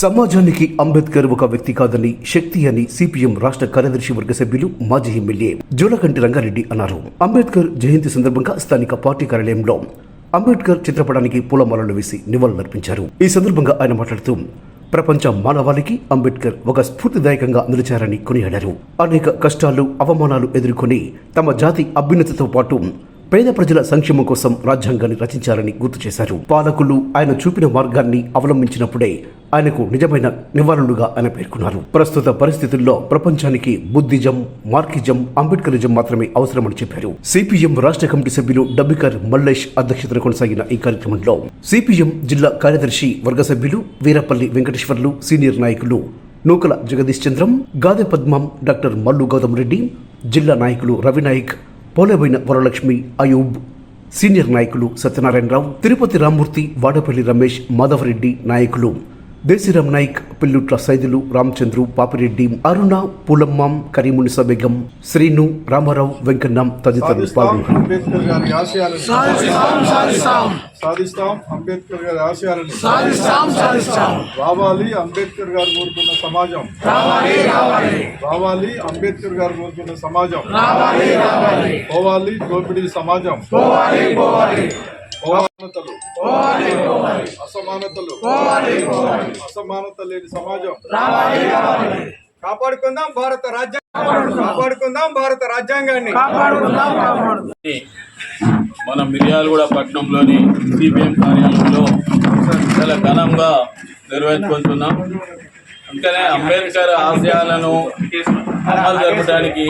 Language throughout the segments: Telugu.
సమాజానికి అంబేద్కర్ ఒక వ్యక్తి కాదని శక్తి అని సిపిఎం రాష్ట్ర కార్యదర్శి వర్గ సభ్యులు మాజీ ఎమ్మెల్యే జోలకంటి రంగారెడ్డి అన్నారు. అంబేద్కర్ జయంతి సందర్భంగా స్థానిక పార్టీ కార్యాలయంలో అంబేద్కర్ చిత్రపటానికి పూలమాలలు వేసి నివాళులర్పించారు. ఈ సందర్భంగా ఆయన మాట్లాడుతూ ప్రపంచ మానవాళికి అంబేద్కర్ ఒక స్ఫూర్తిదాయకంగా నిలిచారని కొనియాడారు. అనేక కష్టాలు అవమానాలు ఎదుర్కొని తమ జాతి అభ్యున్నతతో పాటు పేద ప్రజల సంక్షేమం కోసం రాజ్యాంగాన్ని రచించారని గుర్తు చేశారు. పాలకులు ఆయన చూపిన మార్గాన్ని అవలంబించినప్పుడే ఆయనకు నిజమైన నివారణలుగా ఆయన పేర్కొన్నారు. ప్రస్తుత పరిస్థితుల్లో ప్రపంచానికి బుద్ధిజం మార్కిజం అంబేద్కరిజం మాత్రమే అవసరమని చెప్పారు. సిపిఎం రాష్ట్ర కమిటీ సభ్యులు డబ్బికర్ మల్లేష్ అధ్యక్షతన కొనసాగిన ఈ కార్యక్రమంలో సిపిఎం జిల్లా కార్యదర్శి వర్గ సభ్యులు వీరపల్లి వెంకటేశ్వర్లు సీనియర్ నాయకులు నూకల జగదీష్ చంద్రం గాదె పద్మం డాక్టర్ మల్లు గౌతమ్ రెడ్డి జిల్లా నాయకులు రవినాయక్ పోలేబోయిన వరలక్ష్మి అయూబ్ సీనియర్ నాయకులు సత్యనారాయణరావు తిరుపతి రామ్మూర్తి వాడపల్లి రమేష్ మాధవరెడ్డి నాయకులు. దేశీరామ్ నాయక్ పిల్లుట్ల సైదులు రామచంద్రు పాపిరెడ్డి అరుణ పూలమ్మ కరీమునిసా బేగం శ్రీను రామారావు వెంకన్నం తదితరులు సాధిస్తాం. అంబేద్కర్ గారి ఆశయాలను సాధిస్తాం సాధిస్తాం. రావాలి అంబేద్కర్ గారు కోరుకున్న సమాజం. రావాలి రావాలి. రావాలి అంబేద్కర్ గారు కోరుకున్న సమాజం. రావాలి రావాలి. పోవాలి దోపిడీ సమాజం. పోవాలి పోవాలి. అసమానతలు. అసమానత లేని సమాజం. కాపాడుకుందాం భారత రాజ్యాంగం. కాపాడుకుందాం. భారత రాజ్యాంగాన్ని. మన మిర్యాలగూడ పట్టణంలోని సిపిఎం కార్యాలయంలో చాలా ఘనంగా నిర్వహించుకుంటున్నాం. అందుకనే అంబేద్కర్ ఆశయాలను అమలు జరపడానికి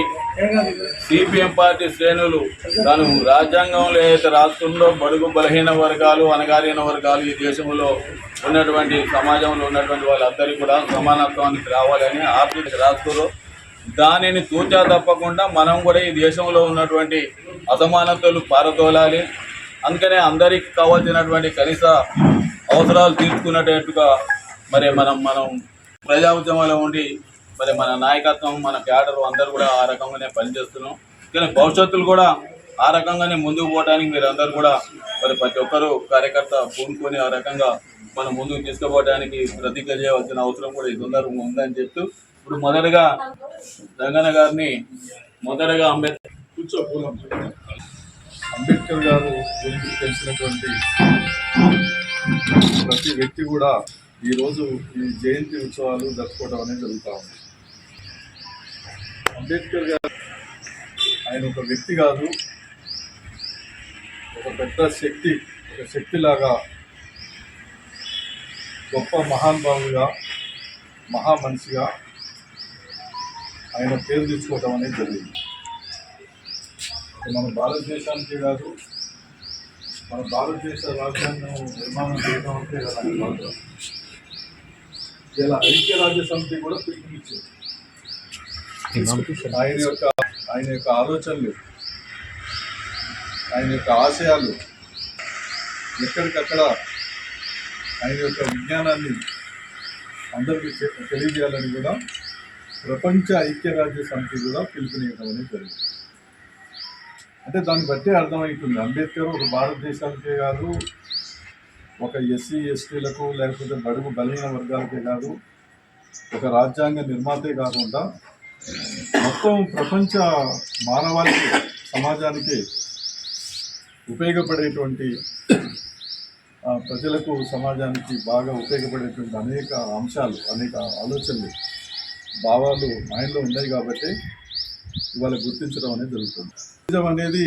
సిపిఎం పార్టీ శ్రేణులు తాను రాజ్యాంగంలో ఏదైతే రాష్ట్రంలో బడుగు బలహీన వర్గాలు అణగారిన వర్గాలు ఈ దేశంలో ఉన్నటువంటి సమాజంలో ఉన్నటువంటి వాళ్ళందరికీ కూడా సమానత్వానికి రావాలని ఆర్థిక రాష్ట్రంలో దానిని తూచా తప్పకుండా మనం కూడా ఈ దేశంలో ఉన్నటువంటి అసమానతలు పారదోలాలి అందుకనే అందరికీ కావాల్సినటువంటి కనీస అవసరాలు తీర్చుకున్నట్టుగా మరి మనం మనం ప్రజా ఉద్యమంలో ఉండి మరి మన నాయకత్వం మన క్యాడర్ అందరూ కూడా ఆ రకంగానే పనిచేస్తున్నాం. కానీ భవిష్యత్తులు కూడా ఆ రకంగానే ముందుకు పోవడానికి మీరు అందరూ కూడా మరి ప్రతి ఒక్కరూ కార్యకర్త పూనుకొని ఆ రకంగా మనం ముందుకు తీసుకుపోవడానికి ప్రతిజ్ఞ చేయవలసిన అవసరం కూడా ఈ సందర్భంగా ఉందని చెప్తూ ఇప్పుడు మొదటగా రంగన్న గారిని మొదటగా అంబేద్కర్ కూర్చోకూలం అంబేద్కర్ గారు గురించి తెలిసినటువంటి ప్రతి వ్యక్తి కూడా ఈరోజు ఈ జయంతి ఉత్సవాలు జరుపుకోవడం అనేది జరుగుతూ ఉంది. అంబేద్కర్ గారు ఆయన ఒక వ్యక్తి కాదు ఒక పెద్ద శక్తి ఒక శక్తిలాగా గొప్ప మహానుభావుగా మహామనిషిగా ఆయన పేరు తెచ్చుకోవడం అనేది జరిగింది. మన భారతదేశానికి కాదు మన భారతదేశ రాజ్యాంగం నిర్మాణం చేయడం అంటే కదా ఇలా ఐక్యరాజ్య సమితి కూడా పిలుపునిచ్చింది. ఆయన యొక్క ఆయన యొక్క ఆలోచనలు ఆయన యొక్క ఆశయాలు ఎక్కడికక్కడ ఆయన యొక్క విజ్ఞానాన్ని అందరికీ తెలియజేయాలని కూడా ప్రపంచ ఐక్యరాజ్య సమితి కూడా పిలుపునియడం అనేది జరిగింది. అంటే దాన్ని బట్టి అర్థమవుతుంది అంబేద్కర్ ఒక భారతదేశానికే కాదు ఒక ఎస్సీ ఎస్టీలకు లేకపోతే బడుగు బలహీన వర్గాలకే కాదు ఒక రాజ్యాంగ నిర్మాతే కాకుండా మొత్తం ప్రపంచ మానవాళికి సమాజానికి ఉపయోగపడేటువంటి ప్రజలకు సమాజానికి బాగా ఉపయోగపడేటువంటి అనేక అంశాలు అనేక ఆలోచనలు భావాలు మైండ్లో ఉన్నాయి కాబట్టి ఇవాళ గుర్తించడం అనేది జరుగుతుంది. నిజం అనేది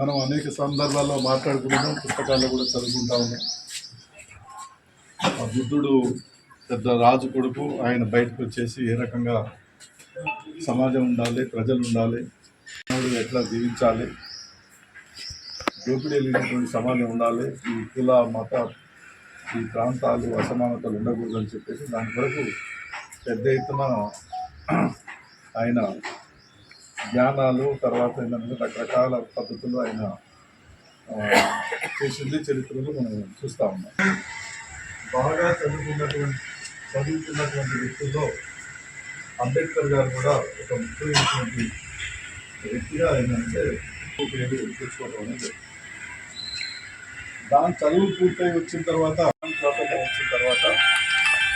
మనం అనేక సందర్భాల్లో మాట్లాడుకుంటున్నాం పుస్తకాల్లో కూడా చదువుకుంటా ఉన్నాం. బుద్ధుడు పెద్ద రాజు కొడుకు ఆయన బయటకు వచ్చేసి ఏ రకంగా సమాజం ఉండాలి ప్రజలు ఉండాలి ఎట్లా జీవించాలి దోపిడీ లేనటువంటి సమాజం ఉండాలి ఈ కుల మత ఈ ప్రాంతాలు అసమానతలు ఉండకూడదని చెప్పేసి దాని వరకు పెద్ద ఎత్తున ఆయన జ్ఞానాలు తర్వాత ఏంటంటే రకరకాల పద్ధతులు ఆయన చేసింది చరిత్రలు మనం చూస్తూ ఉన్నాం. బాగా చదువుకున్నటువంటి చదువుకున్నటువంటి వ్యక్తుల్లో అంబేద్కర్ గారు కూడా ఒక ముఖ్యమైనటువంటి వ్యక్తిగా ఏంటంటే పేరు తెచ్చుకోవడం అనేది. దాని చదువు పూర్తయి వచ్చిన తర్వాత స్వాతంత్రం వచ్చిన తర్వాత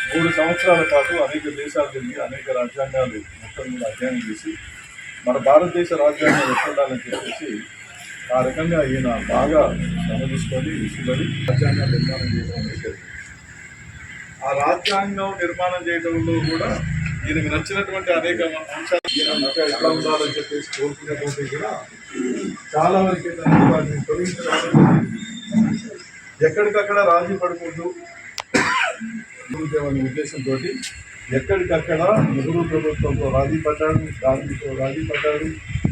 మూడు సంవత్సరాల పాటు అనేక దేశాలు తిరిగి అనేక రాజ్యాంగాలు మొత్తం కూడా అధ్యయనం చేసి మన భారతదేశ రాజ్యాంగం ఎట్లుండాలని చెప్పేసి ఆ రకంగా ఈయన బాగా గమనించుకొని ఇష్టపడి రాజ్యాంగం నిర్మాణం చేయడం అనేది ఆ రాజ్యాంగం నిర్మాణం చేయడంలో కూడా ఈయనకు నచ్చినటువంటి అనేక అంశాలు ఎట్లా ఉండాలని చెప్పేసి కోరుకునేటువంటి కూడా చాలా వరకు వాటిని తొలగించడం జరిగింది. ఎక్కడికక్కడ రాజీ పడుకుంటూ అనే ఉద్దేశంతో ఎక్కడికక్కడ నెహ్రూ ప్రభుత్వంతో రాజీ పడ్డాడు గాంధీతో రాజీ పడ్డాడు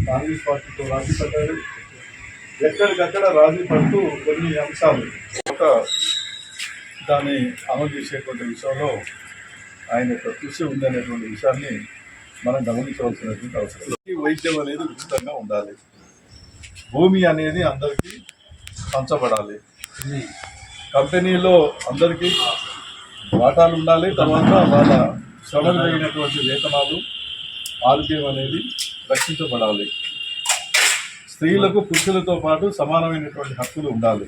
కాంగ్రెస్ పార్టీతో రాజీ పడ్డాడు ఎక్కడికక్కడ రాజీ పడుతూ కొన్ని అంశాలు ఒక దాన్ని అమలు చేసేటువంటి విషయంలో ఆయన యొక్క కృషి ఉందనేటువంటి విషయాన్ని మనం గమనించవలసినటువంటి అవసరం. వైద్యం అనేది ఉచితంగా ఉండాలి. భూమి అనేది అందరికీ పంచబడాలి. కంపెనీలో అందరికీ వాటాలు ఉండాలి తర్వాత వాళ్ళ శ్రమకు తగినటువంటి వేతనాలు ఆరోగ్యం అనేది రక్షించబడాలి. స్త్రీలకు పురుషులతో పాటు సమానమైనటువంటి హక్కులు ఉండాలి.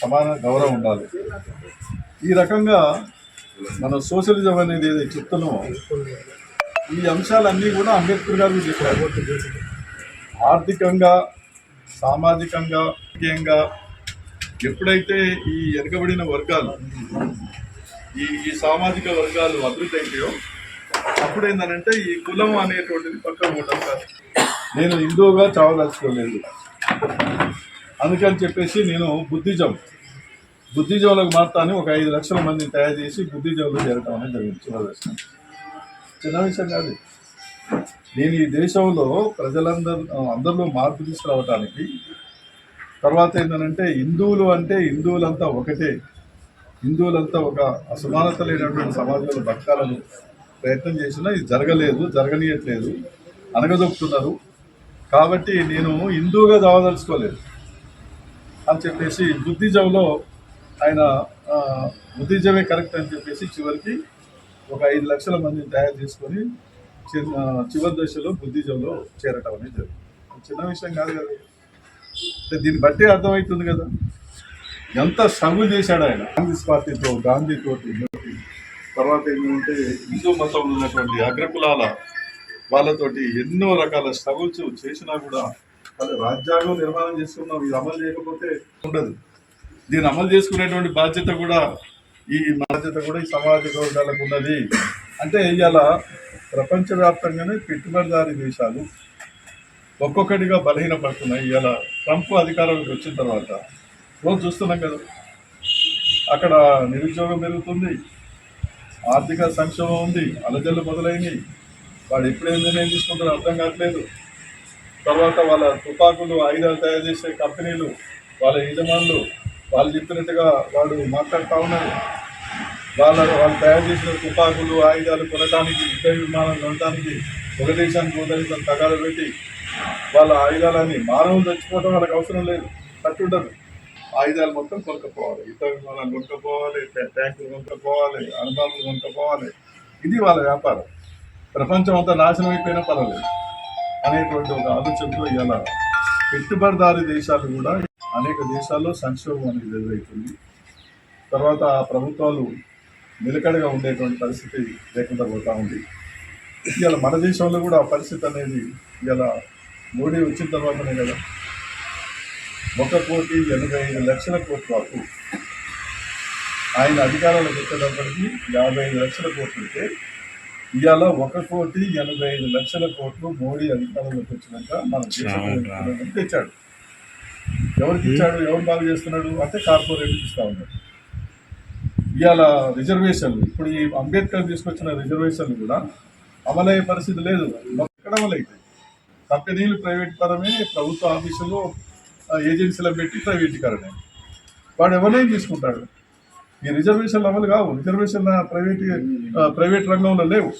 సమాన గౌరవం ఉండాలి. ఈ రకంగా మన సోషలిజం అనేది ఏదైతే చెప్తున్నామో ఈ అంశాలన్నీ కూడా అంబేద్కర్ గారు చెప్పారు. ఆర్థికంగా సామాజికంగా ముఖ్యంగా ఎప్పుడైతే ఈ వెనుకబడిన వర్గాలు ఈ ఈ సామాజిక వర్గాలు అభివృద్ధి అయితాయో అప్పుడేందనంటే ఈ కులం అనేటువంటిది పక్కన ఉండడం కాదు. నేను హిందువుగా చావదలుచుకోలేదు. అందుకని చెప్పేసి నేను బుద్ధిజం బుద్ధిజంలకు మాత్రాన్ని ఒక ఐదు లక్షల మందిని తయారు చేసి బుద్ధిజంలో చేరటం అనేది జరిగింది చిన్న విషయం చిన్న విషయం కాదు. నేను ఈ దేశంలో ప్రజలందరూ అందరిలో మార్పు తీసుకురావడానికి తర్వాత ఏంటంటే హిందువులు అంటే హిందువులంతా ఒకటే. హిందువులంతా ఒక అసమానత లేనటువంటి సమాజంలో బతకాలని ప్రయత్నం చేసినా ఇది జరగలేదు జరగనీయట్లేదు. అనగదొక్కుతున్నారు. కాబట్టి నేను హిందువుగా దావదలుచుకోలేదు. అని చెప్పేసి బుద్ధిజంలో ఆయన బుద్ధిజమే కరెక్ట్ అని చెప్పేసి చివరికి ఒక ఐదు లక్షల మందిని తయారు చేసుకొని చివరి దశలో బుద్ధిజంలో చేరటం అనేది జరిగింది. చిన్న విషయం కాదు కదా. అంటే దీన్ని బట్టి అర్థమవుతుంది కదా. ఎంత స్ట్రగుల్ చేశాడు ఆయన. కాంగ్రెస్ పార్టీతో గాంధీతో తర్వాత ఏంటంటే హిందూ మతంలో ఉన్నటువంటి అగ్రకులాల వాళ్ళతోటి ఎన్నో రకాల స్ట్రగుల్స్ చేసినా కూడా అదే రాజ్యాంగం నిర్మాణం చేసుకున్నాం ఇది అమలు చేయకపోతే ఉండదు. దీన్ని అమలు చేసుకునేటువంటి బాధ్యత కూడా ఈ బాధ్యత కూడా ఈ సమాజ వర్గాలకు ఉన్నది. అంటే ఇవాళ ప్రపంచవ్యాప్తంగానే పెట్టుబడిదారీ దేశాలు ఒక్కొక్కటిగా బలహీనపడుతున్నాయి. ఇవాళ ట్రంప్ అధికారంలోకి వచ్చిన తర్వాత రోజు చూస్తున్నాం కదా అక్కడ నిరుద్యోగం పెరుగుతుంది ఆర్థిక సంక్షోభం ఉంది అలజల్లు మొదలైనవి వాడు ఎప్పుడేం నిర్ణయం తీసుకుంటారో అర్థం కావట్లేదు. తర్వాత వాళ్ళ తుపాకులు ఆయుధాలు తయారు చేసే కంపెనీలు వాళ్ళ యజమానులు వాళ్ళు చెప్పినట్టుగా వాడు మాట్లాడుతూ ఉన్నారు. వాళ్ళ వాళ్ళు తయారు చేసిన తుపాకులు ఆయుధాలు కొనడానికి యుద్ధ విమానాలు కొనడానికి ఒక దేశానికి ఒక దేశం తగాలు పెట్టి వాళ్ళ ఆయుధాలని మానవులు తెచ్చుకోవడం వాళ్ళకి అవసరం లేదు. కట్టుండదు ఆయుధాలు మొత్తం కొనుక్కపోవాలి. యుద్ధ విమానాలు కొనుక్కపోవాలి ట్యాంకులు కొనుక్కపోవాలి అనుభవాలు కొనుక్కపోవాలి. ఇది వాళ్ళ వ్యాపారం. ప్రపంచం అంతా నాశనం అయిపోయినా పర్వాలేదు. అనేటువంటి ఒక ఆలోచనతో ఇవాళ పెట్టుబడిదారి దేశాలు కూడా అనేక దేశాల్లో సంక్షోభం అనేది ఎదురవుతుంది తర్వాత ఆ ప్రభుత్వాలు నిలకడగా ఉండేటువంటి పరిస్థితి లేకుండా పోతా ఉంది. ఇవాళ మన దేశంలో కూడా ఆ పరిస్థితి అనేది ఇవాళ మోడీ వచ్చిన తర్వాతనే కదా. ఒక కోటి ఎనభై ఐదు లక్షల కోట్ల అప్పు ఆయన అధికారంలోకి వచ్చేటప్పటికి యాభై ఐదు లక్షల కోట్లు ఇవాళ ఒక కోటి ఎనభై ఐదు లక్షల కోట్లు మోడీ అధికారంలోకి వచ్చినాక మన దేశం తెచ్చాడు. ఎవరికి ఇచ్చాడు? ఎవరు బాగా చేస్తున్నాడు? అంటే కార్పొరేట్ ఇస్తా ఉన్నాడు ఇవాళ రిజర్వేషన్లు ఇప్పుడు ఈ అంబేద్కర్ తీసుకొచ్చిన రిజర్వేషన్లు కూడా అమలయ్యే పరిస్థితి లేదు. ఎక్కడ అమలైతాయి కంపెనీలు ప్రైవేట్ పరమే ప్రభుత్వ ఆఫీసులో ఆ, ఏజెన్సీలను పెట్టి ప్రైవేటీకరణ. వాడు ఎవరినైనా తీసుకుంటాడు? ఈ రిజర్వేషన్లు అమలు కావు. రిజర్వేషన్ ప్రైవేట్ ప్రైవేట్ రంగంలో లేవు.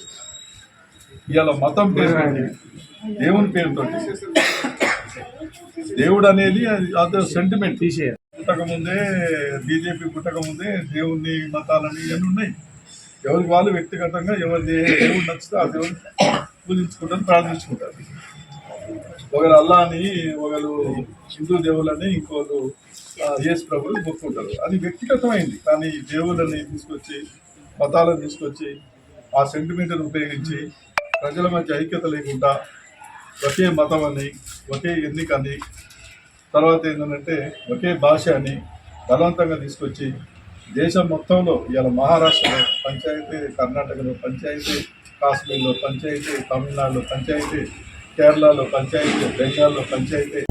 ఇవాళ మతం పేరుతోటి దేవుని పేరుతోటి దేవుడు అనేది అది సెంటిమెంట్ పుట్టక ముందే బీజేపీ పుట్టక ముందే దేవుని మతాలని ఇవన్నీ ఉన్నాయి. ఎవరికి వాళ్ళు వ్యక్తిగతంగా ఎవరి దేవుడు నచ్చితే ఆ దేవుని పూజించుకుంటారు ప్రార్థించుకుంటారు. ఒకరు అల్లాని ఒకరు హిందూ దేవుళ్ళని ఇంకోరు యేసు ప్రభులు మొక్కుకుంటారు అది వ్యక్తిగతమైంది. కానీ దేవుళ్ళని తీసుకొచ్చి మతాలను తీసుకొచ్చి ఆ సెంటిమెంట్ను ఉపయోగించి ప్రజల మధ్య ఐక్యత లేకుండా ఒకే మతం అని ఒకే ఎన్నికని తర్వాత ఏంటంటే ఒకే భాష అని బలవంతంగా తీసుకొచ్చి దేశం మొత్తంలో ఇవాళ మహారాష్ట్రలో పంచాయతీ కర్ణాటకలో పంచాయతీ కాశ్మీర్లో పంచాయతీ తమిళనాడులో పంచాయతీ కేరళలో పంచాయతీ బెంగాల్లో పంచాయతీ